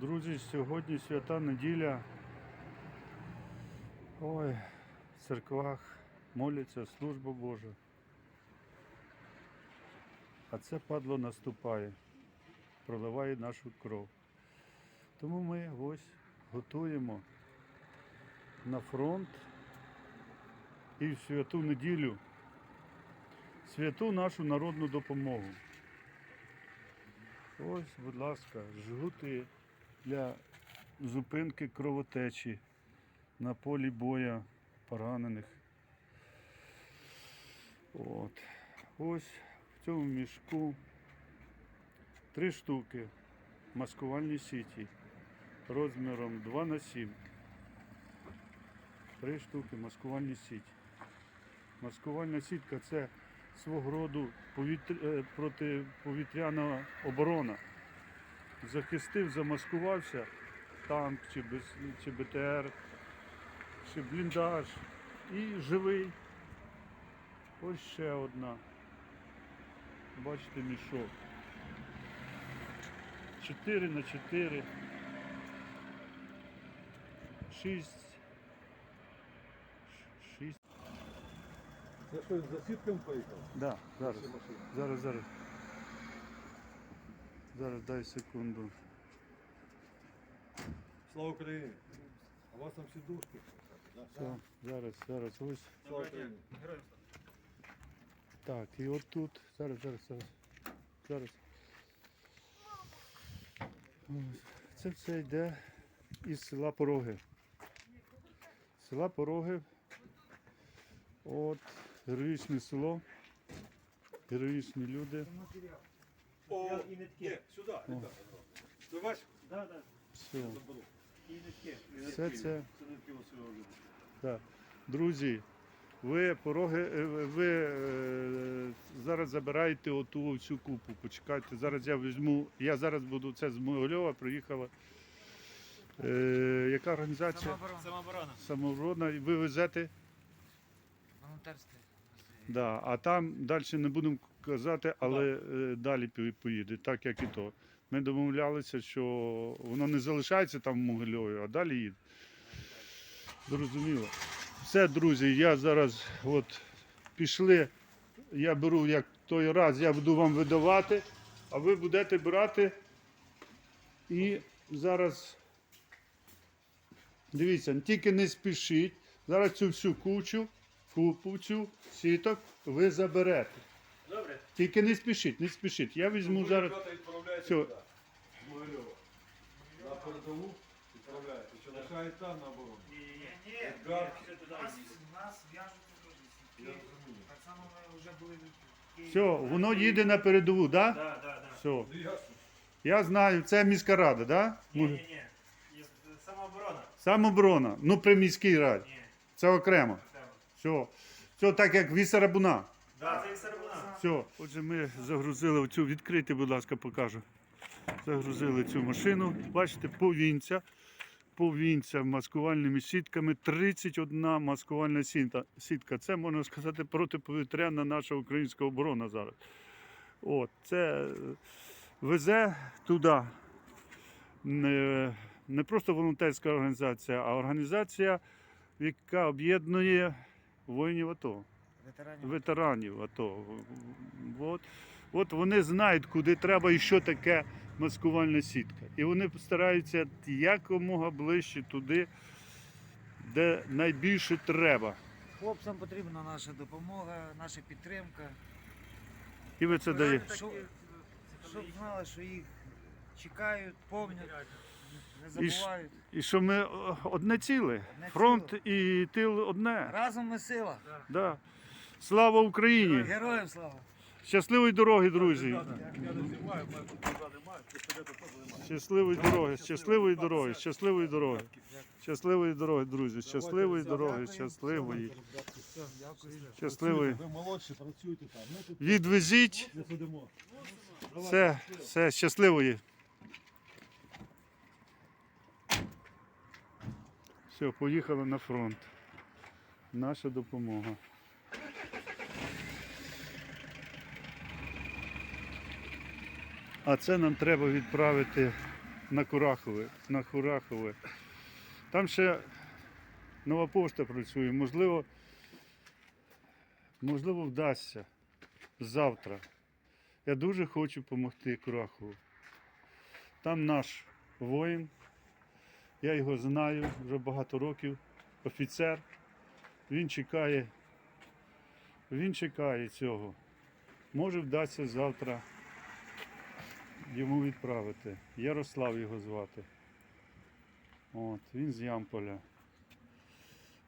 Друзі, сьогодні свята неділя. Ой, в церквах моляться служба Божа. А це падло наступає, проливає нашу кров. Тому ми ось готуємо на фронт і в святу неділю святу нашу народну допомогу. Ось, будь ласка, жгути для зупинки кровотечі на полі боя поранених. От. Ось в цьому мішку три штуки маскувальні сіті розміром 2 на 7. Три штуки маскувальні сіті. Маскувальна сітка це свого роду повітря... е, протиповітряна оборона. Захистив, замаскувався танк чи, без... чи БТР, чи бліндаж і живий. Ось ще одна. Бачите мішок. 4 на 4. 6. 6. Це що, за сітком поїхав? Да, зараз. Зараз, зараз. Зараз дай секунду. Слава Україні! А у вас там сідушки? Все, зараз, зараз. Ось. Слава Україні! Так, і от тут. Зараз, зараз, зараз. Зараз. Це все йде із села Пороги. Села Пороги. От, героїчне село. Героїчні люди. О, і нитки. Сюди, ребята. Ви бачите? Да, да. Все. І нитки. Все це. Так. Друзі, ви пороги, е, ви е, зараз забираєте оту всю купу. Почекайте, зараз я візьму. Я зараз буду це з Могильова приїхала. Е, яка організація? Самооборона. Самооборона. І ви везете? Волонтерство. Да. А там далі не будемо казати, але е, далі пі- поїде, так як і то. Ми домовлялися, що воно не залишається там в Могильові, а далі їде. Зрозуміло. Все, друзі, я зараз от пішли. Я беру як той раз, я буду вам видавати, а ви будете брати. І зараз дивіться, тільки не спішіть. Зараз цю всю кучу, купу цю сіток ви заберете. Добре. Тільки не спішіть, не спішіть. Я візьму зараз. відправляєте Всьо. туди, з Могильова. На передову відправляєте. Лишаєте там на оборону? Ні, ні, ні. Ні, Едгар. Нас, нас в'яжуть теж Я сітки. розумію. Так само ми вже були в Києві. Все, воно їде на передову, так? Да? Да, да, да. Все. Ну, ясно. Я знаю, це міська рада, так? Ні, Да? ні, ні. Є Самооборона. Самоборона. Ну при міській раді. Ні. Це окремо. Все. Все так як Вісарабуна. Да, це і Все. Отже, ми загрузили оцю, відкрити, будь ласка, покажу. Загрузили цю машину. Бачите, повінця. Повінця маскувальними сітками. 31 маскувальна сітка. сітка. Це, можна сказати, протиповітряна наша українська оборона зараз. От, це е, везе туди не, не просто волонтерська організація, а організація, яка об'єднує воїнів АТО Ветеранів. ветеранів АТО. От, от вони знають, куди треба і що таке маскувальна сітка. І вони стараються якомога ближче туди, де найбільше треба. Хлопцям потрібна наша допомога, наша підтримка. І ви це даєте. Щоб, щоб знали, що їх чекають, пам'ятають, не І ж- забувають. І що ми одне ціле. Одне Фронт і тил одне. Разом ми сила. Да. Слава Україні! Героям слава! Щасливої дороги, друзі! Щасливої дороги, щасливої дороги, щасливої дороги, щасливої дороги, друзі, щасливої дороги, щасливої, щасливої. Ви молодші, працюйте там. Ми тут Відвезіть не все, все, щасливої. Все, поїхали на фронт. Наша допомога. А це нам треба відправити на Курахове. На Курахове. Там ще нова пошта працює. Можливо, можливо, вдасться завтра. Я дуже хочу допомогти Курахову. Там наш воїн. Я його знаю вже багато років. Офіцер. Він чекає. Він чекає цього. Може вдасться завтра йому відправити. Ярослав його звати. От, він з Ямполя.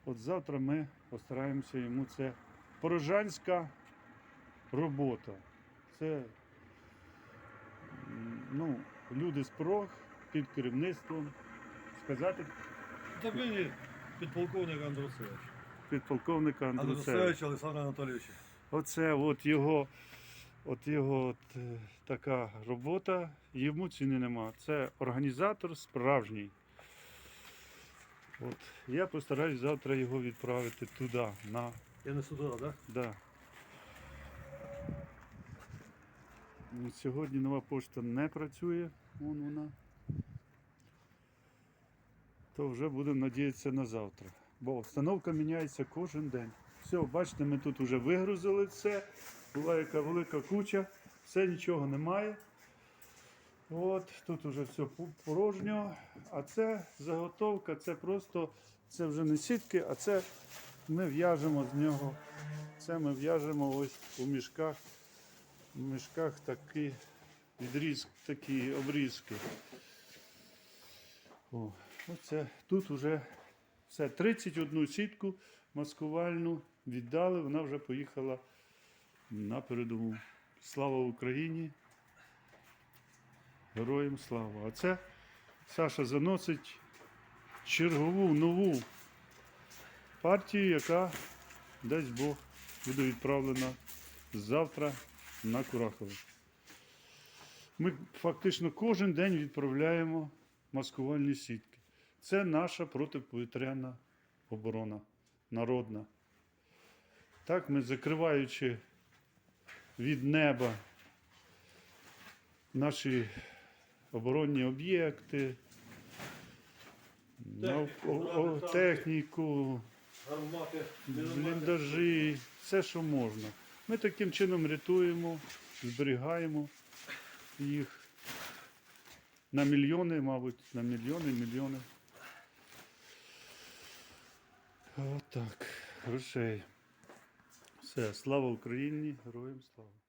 От завтра ми постараємося йому це порожанська робота. Це ну, люди з ПРОГ під керівництвом. Сказати Та мені підполковник Андрусевич. підполковника Андрусевича. Андрусевич Олександр Анатолійович. Оце от його, от його от, е, така робота, йому ціни нема. Це організатор справжній. От, я постараюсь завтра його відправити туди, на, Я не сюди, так? да. Ну, Сьогодні нова пошта не працює, вон вона. То вже будемо надіятися на завтра. Бо обстановка міняється кожен день. Все, бачите, ми тут вже вигрузили все. Була яка велика куча, все нічого немає. От, тут вже все порожньо. А це заготовка, це просто, це вже не сітки, а це ми в'яжемо з нього. Це ми в'яжемо ось у мішках. У мішках такі відріз, такі обрізки. О, оце тут вже все. 31 сітку маскувальну віддали, вона вже поїхала на передову. Слава Україні! Героям слава! А це Саша заносить чергову нову партію, яка, дасть Бог, буде відправлена завтра на Курахове. Ми фактично кожен день відправляємо маскувальні сітки. Це наша протиповітряна оборона народна. Так, ми закриваючи від неба наші оборонні об'єкти, техніку, бліндажі, все, що можна. Ми таким чином рятуємо, зберігаємо їх на мільйони, мабуть, на мільйони, мільйони. Отак, грошей. Все, слава Україні, героям слава.